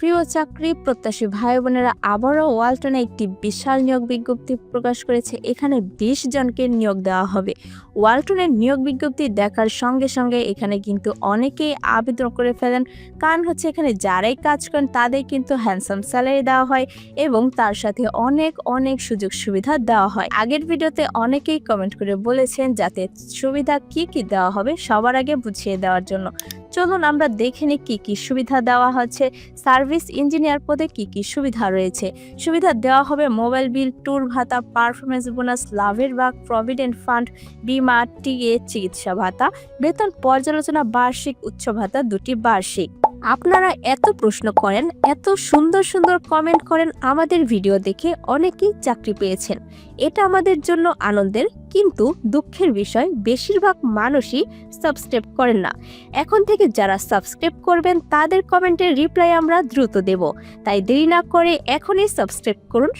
প্রিয় চাকরি প্রত্যাশী ভাই বোনেরা, আবারও ওয়ালটনে একটি বিশাল নিয়োগ বিজ্ঞপ্তি প্রকাশ করেছে। এখানে বিশ জনকে নিয়োগ দেওয়া হবে। ওয়ালটনের নিয়োগ বিজ্ঞপ্তি দেখার সঙ্গে সঙ্গে এখানে কিন্তু অনেকেই আবেদন করে ফেলেন। কারণ হচ্ছে এখানে যারাই কাজ করেন, তাদের কিন্তু হ্যান্ডসাম স্যালারি দেওয়া হয় এবং তার সাথে অনেক অনেক সুযোগ সুবিধা দেওয়া হয়। আগের ভিডিওতে অনেকেই কমেন্ট করে বলেছেন যাতে সুবিধা কি কি দেওয়া হবে সবার আগে বুঝিয়ে দেওয়ার জন্য। চলুন আমরা দেখে নিই কী কি সুবিধা দেওয়া হচ্ছে। সার্ভিস ইঞ্জিনিয়ার পদে কি কি সুবিধা রয়েছে? সুবিধা দেওয়া হবে মোবাইল বিল ট্যুর ভাতা পারফরমেন্স বোনাস লাভের ভাগ প্রভিডেন্ট ফান্ড বিমা, টিএ, চিকিৎসা ভাতা, বেতন পর্যালোচনা, বার্ষিক উচ্চ ভাতা দুটি বার্ষিক। আপনারা এত প্রশ্ন করেন, এত সুন্দর সুন্দর কমেন্ট করেন আমাদের ভিডিও দেখে অনেকেই চাকরি পেয়েছেন। এটা আমাদের জন্য আনন্দের কিন্তু দুঃখের বিষয়, বেশিরভাগ মানুষই সাবস্ক্রাইব করেন না। এখন থেকে যারা সাবস্ক্রাইব করবেন, তাদের কমেন্টের রিপ্লাই আমরা দ্রুত দেব। তাই দেরি না করে এখনই সাবস্ক্রাইব করুন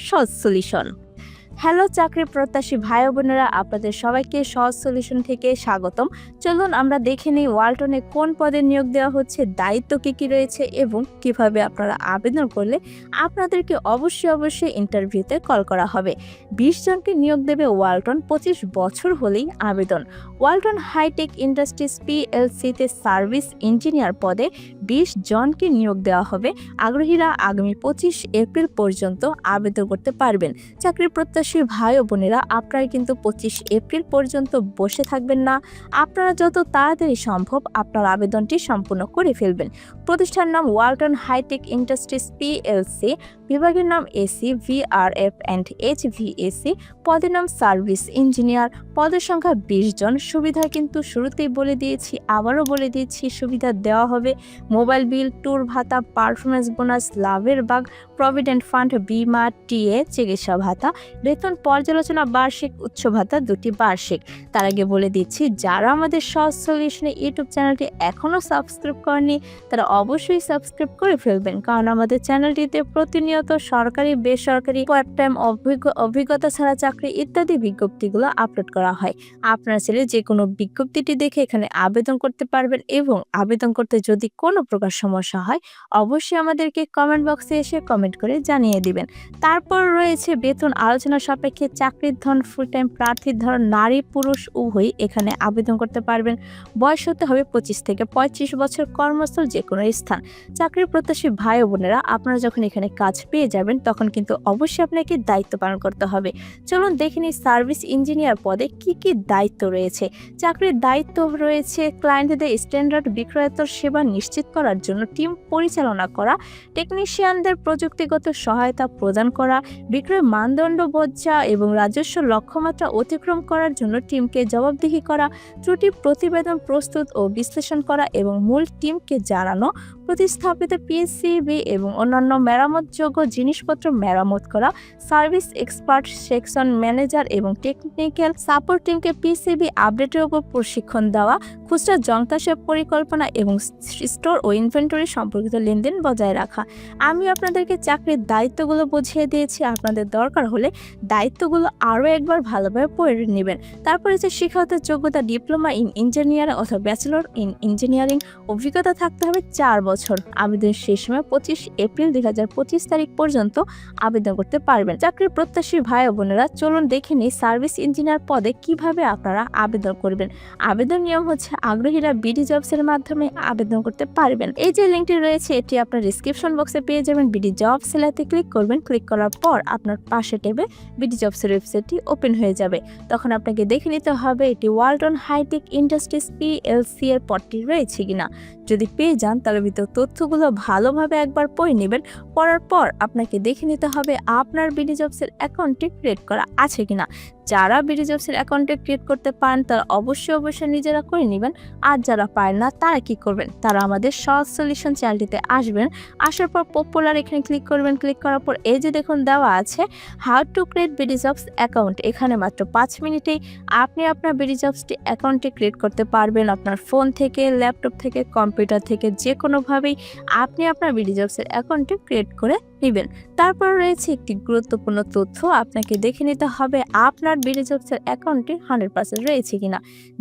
সলিউশন হ্যালো চাকরি প্রত্যাশী ভাই বোনেরা, আপনাদের সবাইকে সহজ সলিউশন থেকে স্বাগতম। চলুন আমরা দেখে নিই ওয়ালটনে কোন পদে নিয়োগ দেওয়া হচ্ছে, দায়িত্ব কী কী রয়েছে এবং কীভাবে আপনারা আবেদন করলে আপনাদেরকে অবশ্যই অবশ্যই ইন্টারভিউতে কল করা হবে। বিশ জনকে নিয়োগ দেবে ওয়ালটন, পঁচিশ বছর হলেই আবেদন। ওয়ালটন হাইটেক ইন্ডাস্ট্রিজ পিএলসিতে সার্ভিস ইঞ্জিনিয়ার পদে বিশ জনকে নিয়োগ দেওয়া হবে। আগ্রহীরা আগামী পঁচিশ এপ্রিল পর্যন্ত আবেদন করতে পারবেন। চাকরি প্রত্যাশী ভাই ও বোনেরা, আপনারা কিন্তু পঁচিশ এপ্রিল পর্যন্ত বসে থাকবেন না। আপনারা যত তাড়াতাড়ি সম্ভব আপনার আবেদনটি সম্পূর্ণ করে ফেলবেন। প্রতিষ্ঠান নাম ওয়ালটন হাইটেক ইন্ডাস্ট্রিজ পিএলসি, বিভাগের নাম AC, VRF and H VAC পদের নাম সার্ভিস ইঞ্জিনিয়ার। পদের সংখ্যা বিশ জন। সুবিধা কিন্তু শুরুতেই বলে দিয়েছি, আবারও বলে দিয়েছি, সুবিধা দেওয়া হবে। মোবাইল বিল, ট্যুর ভাতা পারফরমেন্স বোনাস, লাভের বাগ, প্রভিডেন্ট ফান্ড, বিমা, টিএ, চিকিৎসা ভাতা। বেতন পর্যালোচনা বার্ষিক, উচ্চ ভাতা দুটি বার্ষিক। তার আগে বলে দিচ্ছি, যারা আমাদের সহজ সলিউশনে ইউটিউব চ্যানেলটি এখনও সাবস্ক্রাইব করেনি তারা অবশ্যই সাবস্ক্রাইব করে ফেলবেন। কারণ আমাদের চ্যানেলটিতে প্রতিনিয়ত সরকারি, বেসরকারি পার্ট টাইম অভিজ্ঞতা ছাড়া চাকরি ইত্যাদি বিজ্ঞপ্তিগুলো আপলোড করা হয়। আপনার ছেলে যে কোনো বিজ্ঞপ্তিটি দেখে এখানে আবেদন করতে পারবেন এবং আবেদন করতে যদি কোনো প্রকার সমস্যা হয়, অবশ্যই আমাদেরকে কমেন্ট বক্সে এসে কমেন্ট করে জানিয়ে দিবেন। তারপর রয়েছে বেতন আলোচনা সাপেক্ষে চাকরির ধরন ফুল টাইম প্রার্থীর ধরন নারী পুরুষ উভয়ই এখানে আবেদন করতে পারবেন। বয়স হতে হবে পঁচিশ থেকে পঁয়ত্রিশ বছর কর্মস্থল যে কোনো স্থান। চাকরির প্রত্যাশী ভাই বোনেরা, আপনারা যখন এখানে কাজ পেয়ে যাবেন, তখন কিন্তু অবশ্যই আপনাকে দায়িত্ব পালন করতে হবে। চলুন দেখে নিই সার্ভিস ইঞ্জিনিয়ার পদে কি কি দায়িত্ব রয়েছে। চাকরির দায়িত্ব রয়েছে ক্লায়েন্টদের স্ট্যান্ডার্ড বিক্রয়তর সেবা নিশ্চিত করার জন্য টিম পরিচালনা করা টেকনিশিয়ানদের প্রযুক্তিগত সহায়তা প্রদান করা, বিক্রয় মানদণ্ড বোঝা এবং রাজস্ব লক্ষ্যমাত্রা অতিক্রম করার জন্য টিমকে জবাবদিহি করা, ত্রুটি প্রতিবেদন প্রস্তুত ও বিশ্লেষণ করা এবং মূল টিমকে জানানো প্রতিস্থাপিত পিএসসিবি এবং অন্যান্য মেরামতযোগ্য জিনিসপত্র মেরামত করা, সার্ভিস এক্সপার্ট সেকশন ম্যানেজার এবং টেকনিক্যাল সাপোর্ট টিমকে পিসিবি আপডেটের উপর প্রশিক্ষণ দেওয়া, খুচরা যন্ত্রাংশের পরিকল্পনা এবং স্টোর ও ইনভেন্টরি সম্পর্কিত লেনদেন বজায় রাখা। আমি আপনাদেরকে চাকরির দায়িত্বগুলো বুঝিয়ে দিয়েছি, আপনাদের দরকার হলে দায়িত্বগুলো আরও একবার ভালোভাবে পড়ে নেবেন। তারপরে যে শিক্ষাগত যোগ্যতা, ডিপ্লোমা ইন ইঞ্জিনিয়ারিং অথবা ব্যাচেলর ইন ইঞ্জিনিয়ারিং অভিজ্ঞতা থাকতে হবে চার বছর। আবেদন শেষ সময় পঁচিশ এপ্রিল দুই হাজার পঁচিশ তারিখ পর্যন্ত আবেদন করতে পারবেন। চাকরির প্রত্যাশী ভাই বোনেরা, চলুন দেখে নিই সার্ভিস ইঞ্জিনিয়ার পদে কীভাবে আপনারা আবেদন করবেন। আবেদন নিয়ম হচ্ছে আগ্রহীরা বিডি জবসের মাধ্যমে আবেদন করতে পারবেন। এই যে লিঙ্কটি রয়েছে, এটি আপনার ডিসক্রিপশন বক্সে পেয়ে যাবেন। বিডি জব সেলাতে ক্লিক করবেন। ক্লিক করার পর আপনার পাশে টেবে বিডি জবসের ওয়েবসাইটটি ওপেন হয়ে যাবে। তখন আপনাকে দেখে নিতে হবে এটি ওয়ালটন হাইটেক ইন্ডাস্ট্রিজ পিএলসি এর পদটি রয়েছে কিনা। যদি পেয়ে যান, তাহলে ভিতর তথ্যগুলো ভালোভাবে একবার পড়ে নেবেন। পড়ার পর আপনাকে দেখে নিতে হবে আপনার বিডি জবসের অ্যাকাউন্টটি ক্রিয়েট করা আছে কিনা। যারা বিডি জবসের অ্যাকাউন্টে ক্রিয়েট করতে পারেন, তারা অবশ্যই অবশ্যই নিজেরা করে নেবেন। আর যারা পারেন না, তারা কি করবেন? তারা আমাদের সহজ সলিউশন চ্যানেলটিতে আসবেন। আসার পর পপুলার এখানে ক্লিক করবেন। ক্লিক করার পর এই যে দেখুন দেওয়া আছে how to create BD jobs account এখানে মাত্র পাঁচ মিনিটেই আপনি আপনার বিডি জবসটি অ্যাকাউন্টটি ক্রিয়েট করতে পারবেন। আপনার ফোন থেকে ল্যাপটপ থেকে কম্পিউটার থেকে যে কোনোভাবেই আপনি আপনার বিডি জবসের অ্যাকাউন্টটি ক্রিয়েট করে নেবেন। তারপর রয়েছে একটি গুরুত্বপূর্ণ তথ্য, আপনাকে দেখে নিতে হবে আপনার বিডি জবসের অ্যাকাউন্টে হান্ড্রেড পার্সেন্ট রয়েছে কিনা।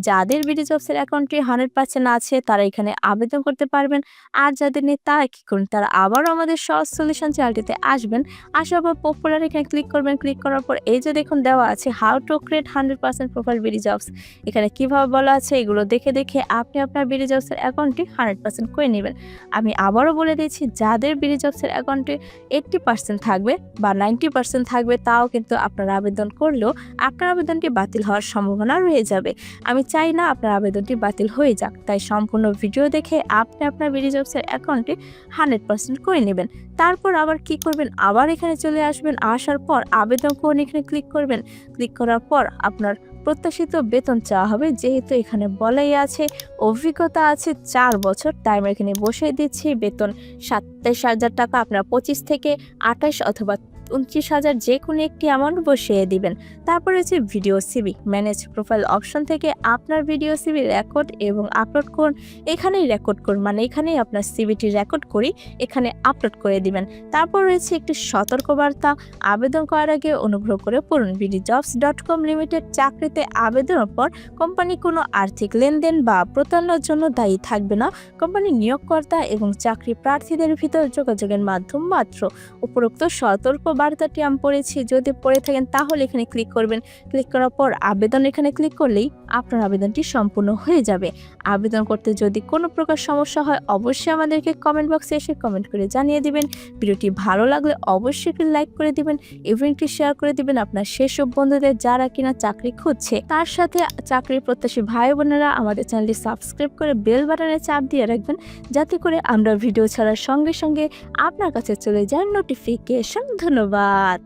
যাদের বিডি জবসের অ্যাকাউন্টে হান্ড্রেড পার্সেন্ট আছে, তারা এখানে আবেদন করতে পারবেন। আর যাদের নেই, তারা কী করুন, তারা আবারও আমাদের সহজ সলিউশন চ্যানেলটিতে আসবেন। আসার পর পপুলার এখানে ক্লিক করবেন। ক্লিক করার পর এই যে দেখুন দেওয়া আছে how to create hundred percent profile BD jobs এখানে কীভাবে বলা আছে এগুলো দেখে দেখে আপনি আপনার বিডি জবসের অ্যাকাউন্টটি হান্ড্রেড পার্সেন্ট করে নেবেন। আমি আবারও বলে দিচ্ছি যাদের বিডি জবসের অ্যাকাউন্টে এইট্টি পার্সেন্ট থাকবে বা নাইনটি পার্সেন্ট থাকবে, তাও কিন্তু আপনার আবেদন করলেও আপনার আবেদনটি বাতিল হওয়ার সম্ভাবনা রয়ে যাবে। আমি চাই না আপনার আবেদনটি বাতিল হয়ে যাক, তাই সম্পূর্ণ ভিডিও দেখে আপনি আপনার বিডি জবসের অ্যাকাউন্টে হান্ড্রেড পার্সেন্ট করে নেবেন। তারপর আবার কি করবেন? আবার এখানে চলে আসবেন, আসার পর আবেদন করুন, এখানে ক্লিক করবেন। ক্লিক করার পর আপনার প্রত্যাশিত বেতন চাওয়া হবে। যেহেতু এখানে বলাই আছে, অভিজ্ঞতা আছে, চার বছর তাই আমরা এখানে বসিয়ে দিচ্ছি। বেতন সাতাইশ হাজার টাকা, আপনার পঁচিশ থেকে আঠাশ অথবা উনত্রিশ হাজার যে কোনো একটি অ্যামাউন্ট বসিয়ে দিবেন। তারপর হচ্ছে video CV manage profile option থেকে আপনার ভিডিও সিবি রেকর্ড এবং আপলোড করুন। এখানেই রেকর্ড করুন মানে এখানেই আপনার সিবিটি রেকর্ড করি এখানে আপলোড করে দিবেন। তারপর রয়েছে একটি সতর্কবার্তা, আবেদন করার আগে অনুগ্রহ করে পড়ুন। BD jobs dot com limited চাকরিতে আবেদনের পর কোম্পানি কোনো আর্থিক লেনদেন বা প্রতারণার জন্য দায়ী থাকবে না। কোম্পানি নিয়োগকর্তা এবং চাকরি প্রার্থীদের ভিতর যোগাযোগের মাধ্যম মাত্র। উপরোক্ত সতর্ক বার্তাটি আমি পড়েছি, যদি পড়ে থাকেন তাহলে এখানে ক্লিক করবেন। ক্লিক করার পর আবেদন এখানে ক্লিক করলেই আপনার আবেদনটি সম্পূর্ণ হয়ে যাবে। আবেদন করতে যদি কোনো প্রকার সমস্যা হয়, অবশ্যই আমাদেরকে কমেন্ট বক্সে এসে কমেন্ট করে জানিয়ে দিবেন। ভিডিওটি ভালো লাগলে অবশ্যই একটি লাইক করে দিবেন ইভেন্টটি শেয়ার করে দিবেন আপনার সেসব বন্ধুদের যারা কিনা চাকরি খুঁজছে। তার সাথে চাকরির প্রত্যাশী ভাই বোনেরা আমাদের চ্যানেলটি সাবস্ক্রাইব করে বেল বাটনে চাপ দিয়ে রাখবেন, যাতে করে আমরা ভিডিও ছাড়ার সঙ্গে সঙ্গে আপনার কাছে চলে যায় নোটিফিকেশন ধন্যবাদ